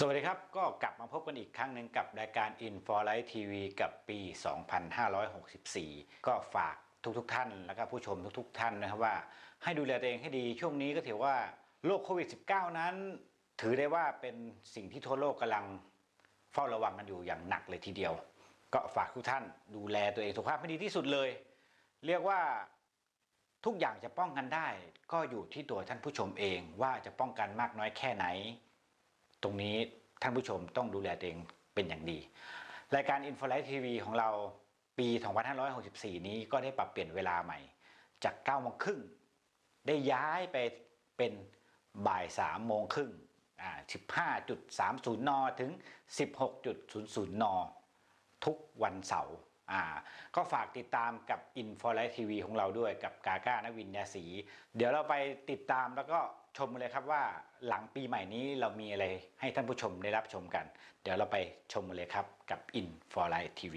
สวัสดีครับ ก็กลับมาพบกันอีกครั้งหนึ่งกับรายการ In f o Life TV กับปี 2564 ก็ฝากทุกๆทท่าน แล้วก็ผู้ชมทุกๆ ท่านนะครับว่า ให้ดูแลตัวเองให้ดีช่วงนี้ก็ถือว่าโรคโควิด -19 นั้น ถือได้ว่าเป็นสิ่งที่ทั่วโลกกำลังเฝ้าระวังกันอยู่อย่างหนักเลยทีเดียว ก็ฝากทุกท่านดูแลตัวเองสุขภาพให้ดีที่สุดเลย เรียกว่าทุกอย่างจะป้องกันได้ ก็อยู่ที่ตัวท่านผู้ชมเองว่าจะป้องกันมากน้อยแค่ไหน ตรงนี้ท่านผู้ชมต้องดูแลตัวเองเป็นอย่างดี รายการ i n f o l i g h t TV ของเราปี 2564 นี้ก็ได้ปรับเปลี่ยนเวลาใหม่ จาก9โมงครึ่งได้ย้ายไปเป็นบ่าย3โมงครึ่ง15.30 น ถึง 16.00 น ทุกวันเสาร์ อ่าก็ฝากติดตามกับ i n f o l i g h t TV ของเราด้วยกับกาก้านวินยาสีเดี๋ยวเราไปติดตามแล้วก็ชมเลยครับว่าหลังปีใหม่นี้เรามีอะไรให้ท่านผู้ชมได้รับชมกัน เดี๋ยวเราไปชมเลยครับกับ i n f o l i g h t TV